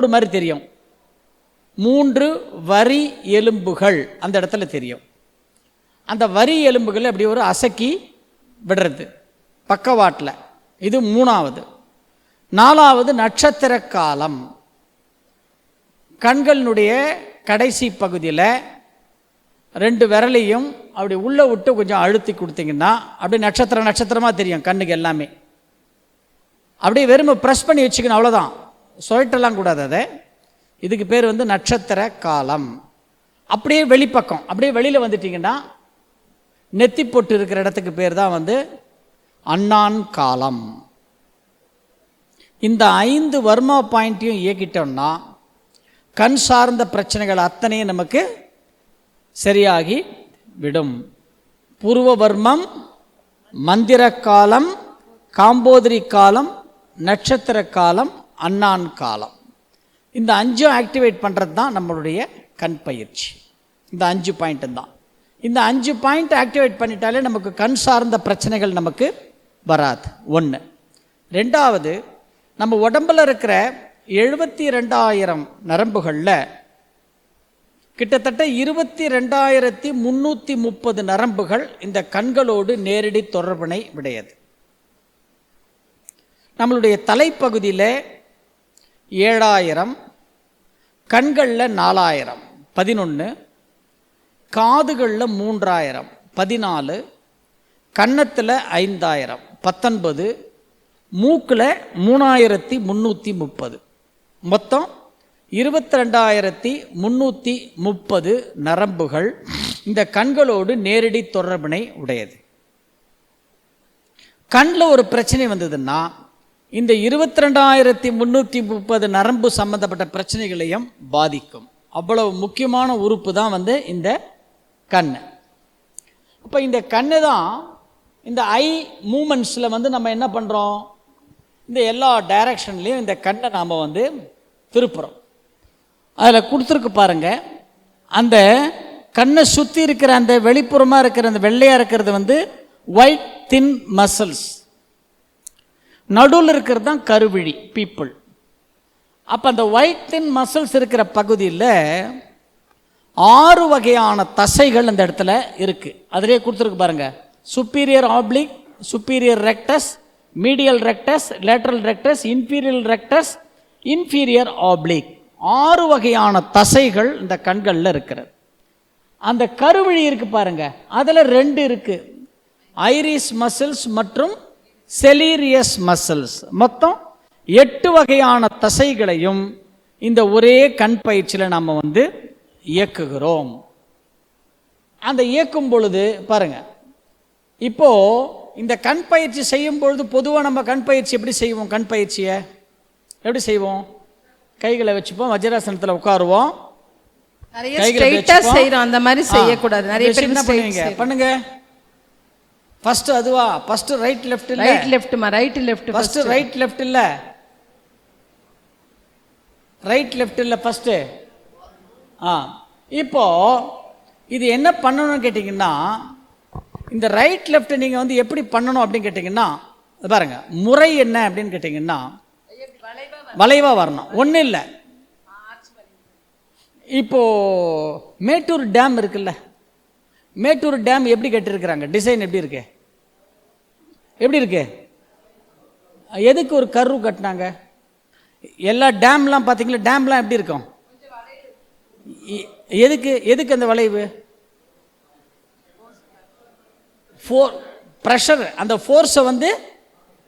ஒரு மாதிரி தெரியும். மூன்று வரி எலும்புகள் அந்த இடத்துல தெரியும். அந்த வரி எலும்புகள் அப்படி ஒரு அசக்கி விடுறது. பக்கவாட்டில். இது மூணாவது. நாலாவது நட்சத்திர காலம். கண்களினுடைய கடைசி பகுதியில் ரெண்டு விரலையும் அப்படி உள்ளே விட்டு கொஞ்சம் அழுத்தி கொடுத்தீங்கன்னா அப்படியே நட்சத்திரம் நட்சத்திரமாக தெரியும் கண்ணுக்கு எல்லாமே. அப்படியே வெறுமை ப்ரெஸ் பண்ணி வச்சுக்கணும் அவ்வளோதான் சொல்லிட்டலாம் கூடாது அதை. இதுக்கு பேர் வந்து நட்சத்திர காலம். அப்படியே வெளிப்பக்கம் அப்படியே வெளியில் வந்துட்டிங்கன்னா நெத்தி பொட்டு இருக்கிற இடத்துக்கு பேர் தான் வந்து அண்ணான் காலம். இந்த ஐந்து வர்மா பாயிண்ட்டையும் இயக்கிட்டோம்னா கண் சார்ந்த பிரச்சனைகள் அத்தனையும் நமக்கு சரியாகி விடும். பூர்வவர்மம் மந்திர காலம் காம்போதிரி காலம் நட்சத்திர காலம் அண்ணான் காலம். இந்த அஞ்சும் ஆக்டிவேட் பண்ணுறது தான் நம்மளுடைய கண் பயிற்சி. இந்த அஞ்சு பாயிண்ட்டு தான். இந்த அஞ்சு பாயிண்ட் ஆக்டிவேட் பண்ணிட்டாலே நமக்கு கண் சார்ந்த பிரச்சனைகள் நமக்கு வராது. ஒன்று ரெண்டாவது நம்ம உடம்பில் இருக்கிற எழுபத்தி ரெண்டாயிரம் நரம்புகளில் கிட்டத்தட்ட இருபத்தி ரெண்டாயிரத்தி முந்நூற்றி முப்பது நரம்புகள் இந்த கண்களோடு நேரடி தொடர்பினை உடையது. நம்மளுடைய தலைப்பகுதியில் ஏழாயிரம் கண்களில் நாலாயிரம் பதினொன்று காதுகளில் மூன்றாயிரம் பதினாலு கன்னத்தில் ஐந்தாயிரம் பத்தொன்பது மூக்கில் மூணாயிரத்தி முந்நூற்றி முப்பது. மொத்தம் இருபத்தி ரெண்டாயிரத்தி முந்நூற்றி முப்பது நரம்புகள் இந்த கண்களோடு நேரடி தொடர்பினை உடையது. கண்ணில் ஒரு பிரச்சனை வந்ததுன்னா இந்த இருபத்தி ரெண்டாயிரத்தி முந்நூற்றி முப்பது நரம்பு சம்பந்தப்பட்ட பிரச்சனைகளையும் பாதிக்கும். அவ்வளவு முக்கியமான உறுப்பு தான் வந்து இந்த கண். அப்போ இந்த கண்ணு தான் இந்த ஐ மூமெண்ட்ஸில் வந்து நம்ம என்ன பண்ணுறோம் இந்த எல்லா டைரக்ஷன்லேயும் இந்த கண்ணை நாம் வந்து திருப்புறோம். அதில் கொடுத்துருக்கு பாருங்கள் அந்த கண்ணை சுற்றி இருக்கிற அந்த வெளிப்புறமாக இருக்கிற அந்த வெள்ளையாக இருக்கிறது வந்து ஒயிட் தின் மசில்ஸ் நடுவில் இருக்கிறது தான் கருவிழி பீப்புள் அப்போ அந்த ஒயிட் தின் மசில்ஸ் இருக்கிற பகுதியில் ஆறு வகையான தசைகள் அந்த இடத்துல இருக்குது அதிலே கொடுத்துருக்கு பாருங்க. Superior oblique superior rectus medial rectus lateral rectus inferior rectus inferior oblique ஆறு வகையான தசைகள் இந்த கண்களில் இருக்கிறது. அந்த கருவிழி இருக்கு பாருங்க. அதில் ரெண்டு இருக்கு. ஐரிஸ் மசில்ஸ் மற்றும் செலீரியஸ் மசில்ஸ். மொத்தம் எட்டு வகையான தசைகளையும் இந்த ஒரே கண் பயிற்சியில் நாம் வந்து இயக்குகிறோம். அந்த இயக்கும் பொழுது பாருங்க. இப்போ இந்த கண் பயிற்சி செய்யும் பொழுது பொதுவாக நம்ம கண் பயிற்சி எப்படி செய்வோம்? கண் பயிற்சியை எப்படி செய்வோம்? கைகளை வச்சுப்போம் வஜ்ராசனத்தில் உட்காருவோம். நிறைய. செய்றோம் அந்த மாதிரி செய்யக்கூடாது. நிறைய என்ன பண்ணுவீங்க. பண்ணுங்க. ஃபர்ஸ்ட் அதுவா? ஃபர்ஸ்ட் ரைட் லெஃப்ட் இல்ல? Right லெஃப்ட்மா right left first right left இல்ல? ரைட் லெஃப்ட் இல்ல ஃபர்ஸ்ட் ஆ. இப்போ இது என்ன பண்ணணும்னு கேட்டிங்கன்னா இந்த ரைட் லெஃப்ட் நீங்க வந்து எப்படி பண்ணணும் அப்படின்னு கேட்டிங்கன்னா பாருங்க. முறை என்ன அப்படின்னு கேட்டிங்கன்னா வளைவா வரணும். ஒன்றும் இல்லை. இப்போ மேட்டூர் டேம் இருக்குல்ல? மேட்டூர் டேம் எப்படி கட்டியிருக்கிறாங்க? டிசைன் எப்படி இருக்கு? எப்படி இருக்கு? எதுக்கு ஒரு கரு கட்டினாங்க? எல்லா டேம்லாம் பார்த்தீங்களா? டேம்லாம் எப்படி இருக்கும்? எ- எதுக்கு எதுக்கு அந்த வளைவு? ஃபோர் ப்ரெஷர் அந்த ஃபோர்ஸை வந்து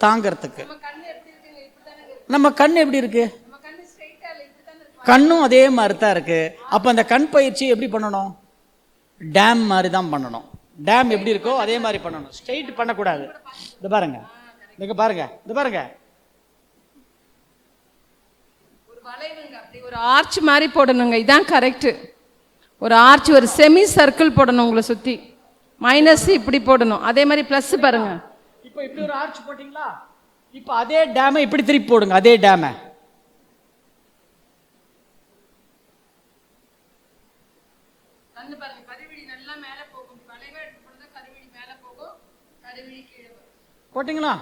தாங்கிறதுக்கு. நம்ம கண் எப்படி இருக்கு? கண்ணும் அதே மாதிரி தான் இருக்கு. அப்போ அந்த கண் பயிற்சி எப்படி பண்ணணும்? டேம் மாதிரி தான் பண்ணணும். டேம் எப்படி இருக்கோ அதே மாதிரி பண்ணணும். ஸ்ட்ரெயிட் பண்ணக்கூடாது. இது பாருங்க. இங்க பாருங்க. இது பாருங்க. ஒரு ஆர்ச் மாதிரி போடணுங்க. இதான் கரெக்ட் ஒரு ஆர்ச் ஒரு செமி சர்க்கிள் போடணும் உங்களை சுத்தி. மைனஸ் இப்படி போடணும். அதே மாதிரி ப்ளஸ் பாருங்க. இப்போ இப்படி ஒரு ஆர்ச் போட்டிங்களா? இப்போ அதே டேமை இப்படி திருப்பி போடுங்க. அதே டேமை போட்டிங்களா?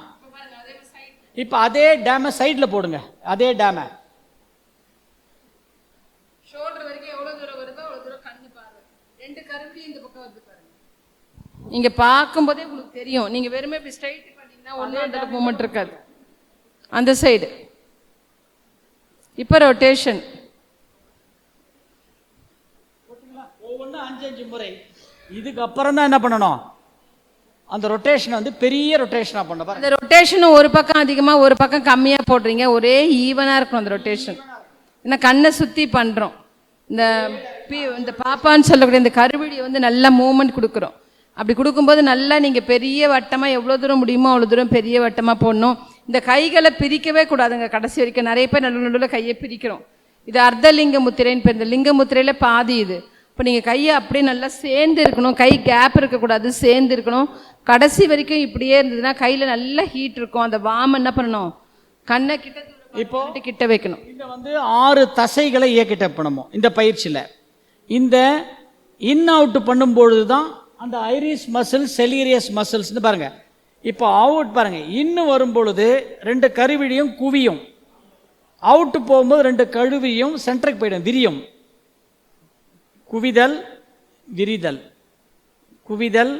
இப்போ அதே டேம சைடில் போடுங்க. அதே டேமை நீங்க பார்க்கும்போதே உங்களுக்கு தெரியும். நீங்க வெறுமே இப்படி ஸ்ட்ரைட் பண்ணீங்கன்னா ஒன்றே அந்த மூமெண்ட் இருக்காது. அந்த சைடு இப்போ ரொட்டேஷன் ஒவ்வொன்றும் அஞ்சு அஞ்சு முறை. இதுக்கப்புறம் தான் என்ன பண்ணணும்? அந்த ரொட்டேஷனை வந்து பெரிய ரொட்டேஷனாக பண்ண பாருங்க அந்த ரொட்டேஷன் ஒரு பக்கம் அதிகமா ஒரு பக்கம் கம்மியா போடுறீங்க. ஒரே ஈவனா இருக்கும் அந்த ரொட்டேஷன் ஏன்னா கண்ணை சுத்தி பண்றோம். இந்த பி- இந்த பாப்பான்னு சொல்லக்கூடிய இந்த கருவிழியை வந்து நல்லா மூமெண்ட் கொடுக்குறோம். அப்படி கொடுக்கும்போது நல்லா நீங்கள் பெரிய வட்டமாக எவ்வளோ தூரம் முடியுமோ அவ்வளோ தூரம் பெரிய வட்டமாக போடணும். இந்த கைகளை பிரிக்கவே கூடாதுங்க கடைசி வரைக்கும். நிறைய பேர் நடுவில் நடுவில் கையை பிரிக்கிறோம். இது அர்த்தலிங்க முத்திரைன்னு பேர். இந்த லிங்க முத்திரையில் பாதி இது. இப்போ நீங்கள் கையை அப்படியே நல்லா சேர்ந்து இருக்கணும். கை கேப் இருக்கக்கூடாது. சேர்ந்து இருக்கணும். கடைசி வரைக்கும் இப்படியே இருந்ததுன்னா கையில் நல்ல ஹீட் இருக்கும். அந்த வாம் என்ன பண்ணணும்? கண்ணை கிட்ட இப்போ கிட்ட வைக்கணும். இந்த வந்து ஆறு தசைகளை இயக்கிட்ட பண்ணணும் இந்த பயிற்சியில். இந்த இன் அவுட் பண்ணும்பொழுது தான் அந்த ஐரிஸ் மசில் செலீரியஸ் மசில்ஸ்னு பாருங்க. இப்போ அவுட் பாருங்க. இன்னு வரும் பொழுது ரெண்டு கருவிழியும் குவியும். அவுட்டு போகும்போது ரெண்டு கழுவியும் சென்டருக்கு போயிடும். விரியும். குவிதல் விரிதல். குவிதல்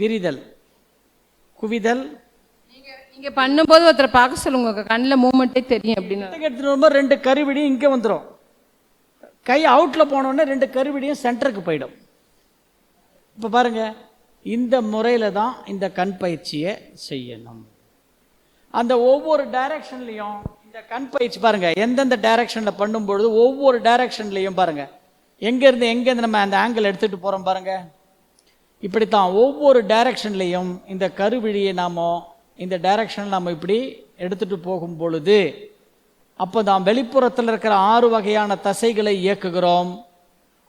விரிதல். குவிதல். நீங்கள் பண்ணும்போது ஒருத்தரை பார்க்க சொல்லுங்க. உங்க கண்ணில் மூமெண்ட்டே தெரியும் அப்படின்னு. எடுத்துட்டு வரும்போது ரெண்டு கருவிடியும் இங்கே வந்துடும் கை அவுட்டில் போனோடனே ரெண்டு கருவிடியும் சென்டருக்கு போயிடும். இப்போ பாருங்க இந்த முறையில் தான் இந்த கண் பயிற்சியை செய்யணும். அந்த ஒவ்வொரு டைரக்ஷன்லையும் இந்த கண் பயிற்சி பாருங்க எந்தெந்த டைரக்ஷனில் பண்ணும்பொழுது ஒவ்வொரு டைரக்ஷன்லையும் பாருங்க. எங்கேருந்து எங்கேருந்து நம்ம அந்த ஆங்கிள் எடுத்துகிட்டு போகிறோம் பாருங்க. இப்படித்தான் ஒவ்வொரு டைரக்ஷன்லேயும் இந்த கருவிழியை நாம் இந்த டைரக்ஷனில் நம்ம இப்படி எடுத்துகிட்டு போகும் பொழுது அப்போ தான் வெளிப்புறத்தில் இருக்கிற ஆறு வகையான தசைகளை இயக்குகிறோம்.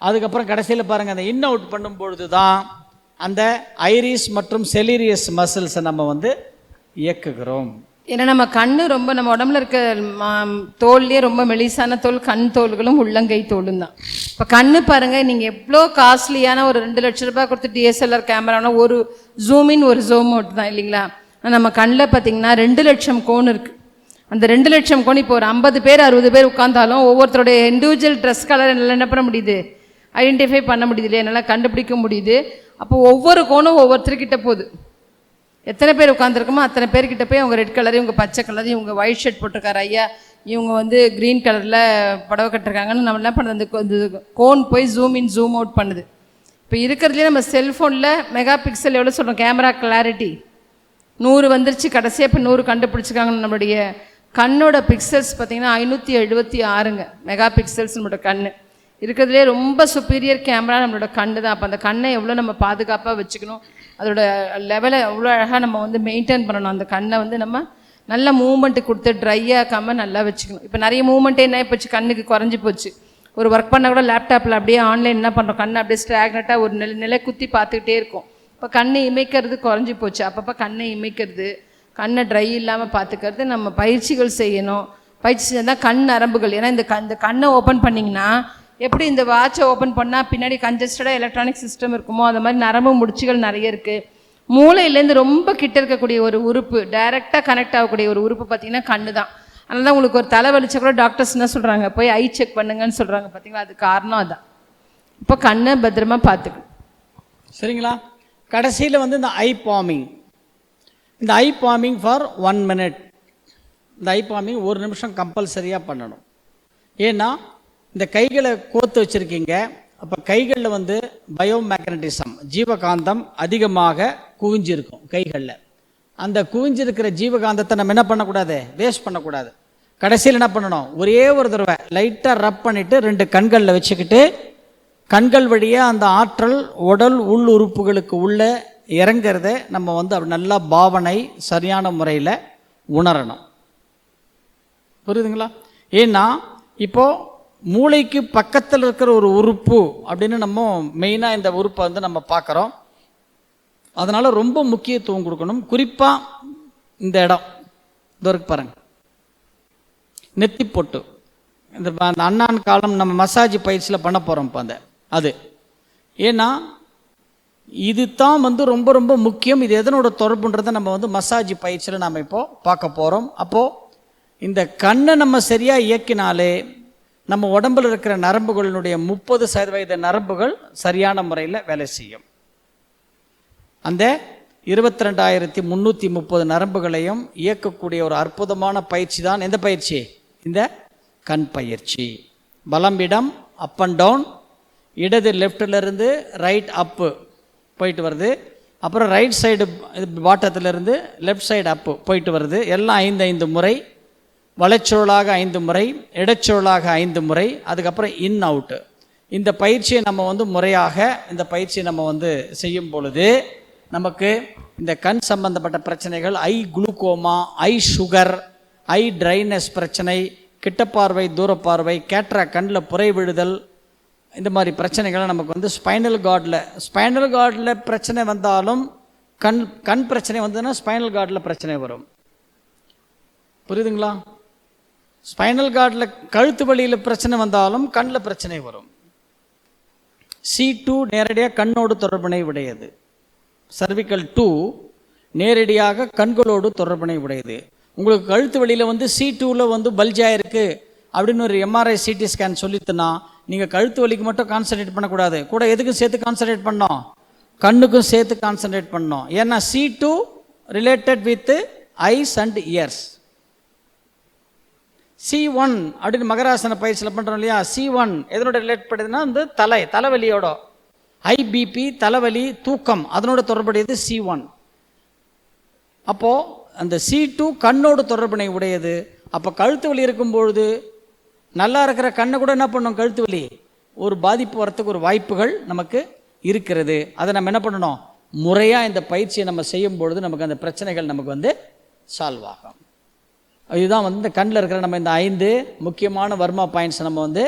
அதுக்கப்புறம் கடைசியில் பாருங்கள் அந்த இன் அவுட் பண்ணும் பொழுது தான் அந்த ஐரிஸ் மற்றும் செலீரியஸ் மசில்ஸை நம்ம வந்து இயக்குகிறோம். ஏன்னா நம்ம கண் ரொம்ப நம்ம உடம்புல இருக்க தோல்லையே ரொம்ப மெலிசான தோல் கண் தோல்களும் உள்ளங்கை தோலும் தான். இப்போ கண் பாருங்கள் நீங்கள் எவ்வளோ காஸ்ட்லியான ஒரு ரெண்டு லட்ச ரூபாய் கொடுத்து டிஎஸ்எல்ஆர் கேமரானா ஒரு ஜூம் இன் ஒரு ஜூம் அவுட் தான் இல்லைங்களா? நம்ம கண்ணில் பார்த்தீங்கன்னா ரெண்டு லட்சம் கோன் இருக்குது அந்த ரெண்டு லட்சம் கோன் இப்போ ஒரு ஐம்பது பேர் அறுபது பேர் உட்காந்தாலும் ஒவ்வொருத்தருடைய இண்டிவிஜுவல் ட்ரெஸ் கலர் என்னால் என்ன பண்ண முடியுது? ஐடென்டிஃபை பண்ண முடியுது இல்லையா? என்னால் கண்டுபிடிக்க முடியுது. அப்போ ஒவ்வொரு கோணும் ஒவ்வொருத்தர்கிட்ட போகுது. எத்தனை பேர் உட்காந்துருக்கோமோ அத்தனை பேர்கிட்ட போய் அவங்க ரெட் கலர் இவங்க பச்சை கலர் இவங்க ஒயிட் ஷர்ட் போட்டிருக்காரு ஐயா. இவங்க வந்து க்ரீன் கலரில் புடவை கட்டிருக்காங்கன்னு நம்ம என்ன பண்ணுறது? அந்த கோன் போய் ஜூம் இன் ஜூம் அவுட் பண்ணுது. இப்போ இருக்கிறதுலே நம்ம செல்ஃபோனில் மெகா பிக்சல் எவ்வளோ சொல்கிறோம் கேமரா கிளாரிட்டி நூறு வந்துருச்சு கடைசியாக இப்போ நூறு கண்டுபிடிச்சிருக்காங்கன்னு நம்மளுடைய கண்ணோட பிக்சல்ஸ் பார்த்தீங்கன்னா ஐநூற்றி எழுபத்தி ஆறுங்க. மெகா பிக்சல்ஸ் நம்மளோட கண் இருக்கிறதுலே ரொம்ப சுப்பீரியர் கேமரா நம்மளோட கண்ணு தான் அப்போ அந்த கண்ணை எவ்வளோ நம்ம பாதுகாப்பாக வச்சுக்கணும்? அதோட லெவலை அவ்வளோ அழகாக நம்ம வந்து மெயின்டைன் பண்ணணும். அந்த கண்ணை வந்து நம்ம நல்ல மூமெண்ட்டு கொடுத்து ட்ரை ஆக்காமல் நல்லா வச்சுக்கணும். இப்போ நிறைய மூமெண்ட்டே என்ன போச்சு? கண்ணுக்கு குறைஞ்சி போச்சு. ஒரு ஒர்க் பண்ணால் கூட லேப்டாப்பில் அப்படியே ஆன்லைன் என்ன பண்ணுறோம் கண்ணை அப்படியே ஸ்ட்ராக்னட்டாக ஒரு நிலை நிலை குத்தி பார்த்துக்கிட்டே இருக்கும். இப்போ கண்ணை இமைக்கிறது குறைஞ்சி போச்சு. அப்பப்போ கண்ணை இமைக்கிறது கண்ணை ட்ரை இல்லாமல் பார்த்துக்கிறது நம்ம பயிற்சிகள் செய்யணும். பயிற்சி செஞ்சால் கண் நரம்புகள். ஏன்னா இந்த கண் இந்த கண்ணை ஓப்பன் பண்ணிங்கன்னா எப்படி இந்த வாட்சை ஓப்பன் பண்ணால் பின்னாடி கன்ஜஸ்டடாக எலக்ட்ரானிக் சிஸ்டம் இருக்குமோ அந்த மாதிரி நரம்பு முடிச்சுகள் நிறைய இருக்குது மூளையிலேருந்து ரொம்ப கிட்ட இருக்கக்கூடிய ஒரு உறுப்பு டைரெக்டாக கனெக்ட் ஆகக்கூடிய ஒரு உறுப்பு பார்த்தீங்கன்னா கண்ணு தான் அதனால தான் உங்களுக்கு ஒரு தலை வலிச்சா கூட டாக்டர்ஸ் என்ன சொல்கிறாங்க போய் ஐ செக் பண்ணுங்கன்னு சொல்கிறாங்க பார்த்தீங்களா? அது காரணம் அதான். இப்போ கண்ணை பத்திரமா பார்த்துக்கணும். சரிங்களா? கடைசியில் வந்து இந்த ஐ பாமிங் இந்த eye palming for one minute இந்த ஐ பாமிங் ஒரு நிமிஷம் கம்பல்சரியாக பண்ணணும். ஏன்னா இந்த கைகளை கோத்து வச்சுருக்கீங்க. அப்போ கைகளில் வந்து பயோ மேக்னட்டிசம் ஜீவகாந்தம் அதிகமாக குவிஞ்சிருக்கும் கைகளில். அந்த குவிஞ்சிருக்கிற ஜீவகாந்தத்தை நம்ம என்ன பண்ணக்கூடாது? வேஸ்ட் பண்ணக்கூடாது. கடைசியில் என்ன பண்ணணும்? ஒரே ஒரு தடவை லைட்டாக ரப் பண்ணிவிட்டு ரெண்டு கண்களில் வச்சுக்கிட்டு கண்கள் வழியாக அந்த ஆற்றல் உடல் உள் உறுப்புகளுக்கு உள்ளே இறங்கிறத நம்ம வந்து அப்படி நல்லா பாவனை சரியான முறையில் உணரணும். புரியுதுங்களா? ஏன்னா இப்போது மூளைக்கு பக்கத்தில் இருக்கிற ஒரு உறுப்பு அப்படின்னு நம்ம மெயினாக இந்த உறுப்பை வந்து நம்ம பார்க்குறோம். அதனால் ரொம்ப முக்கியத்துவம் கொடுக்கணும். குறிப்பாக இந்த இடம். இதோ இருக்கு பாருங்க. நெத்தி பொட்டு. இந்த அந்த அண்ணான் காலம் நம்ம மசாஜ் பயிற்சியில் பண்ண போகிறோம் இப்போ அந்த அது. ஏன்னா இது தான் வந்து ரொம்ப ரொம்ப முக்கியம். இது எதனோட தொடர்புன்றதை நம்ம வந்து மசாஜ் பயிற்சியில் நம்ம இப்போது பார்க்க போகிறோம் அப்போது இந்த கண்ணை நம்ம சரியாக இயக்கினாலே நம்ம உடம்புல இருக்கிற நரம்புகளினுடைய முப்பது சதவீத நரம்புகள் சரியான முறையில் வேலை செய்யும். அந்த இருபத்தி ரெண்டாயிரத்தி முந்நூற்றி முப்பது நரம்புகளையும் இயக்கக்கூடிய ஒரு அற்புதமான பயிற்சி தான் எந்த பயிற்சி? இந்த கண் பயிற்சி. பலம்பிடம் அப் அண்ட் டவுன் இடது லெஃப்டிலிருந்து ரைட் அப்பு போயிட்டு வருது. அப்புறம் ரைட் சைடு பாட்டத்திலிருந்து லெஃப்ட் சைடு அப்பு போயிட்டு வருது. எல்லாம் ஐந்து ஐந்து முறை வலைச்சுழலாக ஐந்து முறை இடச்சொருளாக ஐந்து முறை அதுக்கப்புறம் இன் அவுட்டு இந்த பயிற்சியை நம்ம வந்து முறையாக இந்த பயிற்சியை நம்ம வந்து செய்யும் பொழுது நமக்கு இந்த கண் சம்பந்தப்பட்ட பிரச்சனைகள் eye glaucoma eye sugar eye dryness பிரச்சனை கிட்டப்பார்வை தூரப்பார்வை கேட்ரா கண்ணில் புரை விழுதல் இந்த மாதிரி பிரச்சனைகளை நமக்கு வந்து ஸ்பைனல் கார்டில் ஸ்பைனல் கார்டில் பிரச்சனை வந்தாலும் கண் கண் பிரச்சனை வந்ததுன்னா ஸ்பைனல் கார்டில் பிரச்சனை வரும். புரியுதுங்களா? ஸ்பைனல் கார்டில் கழுத்து வழியில் பிரச்சனை வந்தாலும் கண்ணில் பிரச்சனை வரும். சி டூ நேரடியாக கண்ணோடு தொடர்பினை உடையது. சர்விக்கல் டூ நேரடியாக கண்களோடு தொடர்பினை உடையது. உங்களுக்கு கழுத்து வழியில் வந்து சி டூவில் வந்து பல்ஜாக இருக்குது அப்படின்னு ஒரு எம்ஆர்ஐ சிடி ஸ்கேன் சொல்லித்துனா நீங்கள் கழுத்து வலிக்கு மட்டும் கான்சன்ட்ரேட் பண்ணக்கூடாது. கூட எதுக்கும் சேர்த்து கான்சன்ட்ரேட் பண்ணோம்? கண்ணுக்கும் சேர்த்து கான்சன்ட்ரேட் பண்ணோம். ஏன்னா C two related with eyes and ears C one அப்படின்னு மகராசன பயிற்சியில் பண்ணுறோம் இல்லையா? சி ஒன் எதனோட ரிலேட் பண்ணுதுன்னா வந்து தலை தலைவலியோட. ஐபிபி தலைவலி தூக்கம் அதனோட தொடர்புடையது சி ஒன் அப்போது அந்த சி டூ கண்ணோடு தொடர்பினை உடையது. அப்போ கழுத்து வலி இருக்கும்பொழுது நல்லா இருக்கிற கண்ணை கூட என்ன பண்ணும்? கழுத்து வலி. ஒரு பாதிப்பு வரத்துக்கு ஒரு வாய்ப்புகள் நமக்கு இருக்கிறது. அதை நம்ம என்ன பண்ணணும்? முறையாக இந்த பயிற்சியை நம்ம செய்யும் பொழுது நமக்கு அந்த பிரச்சனைகள் நமக்கு வந்து சால்வ் ஆகும். இதுதான் வந்து இந்த கண்ணில் இருக்கிற நம்ம இந்த ஐந்து முக்கியமான வர்மா பாயிண்ட்ஸ் நம்ம வந்து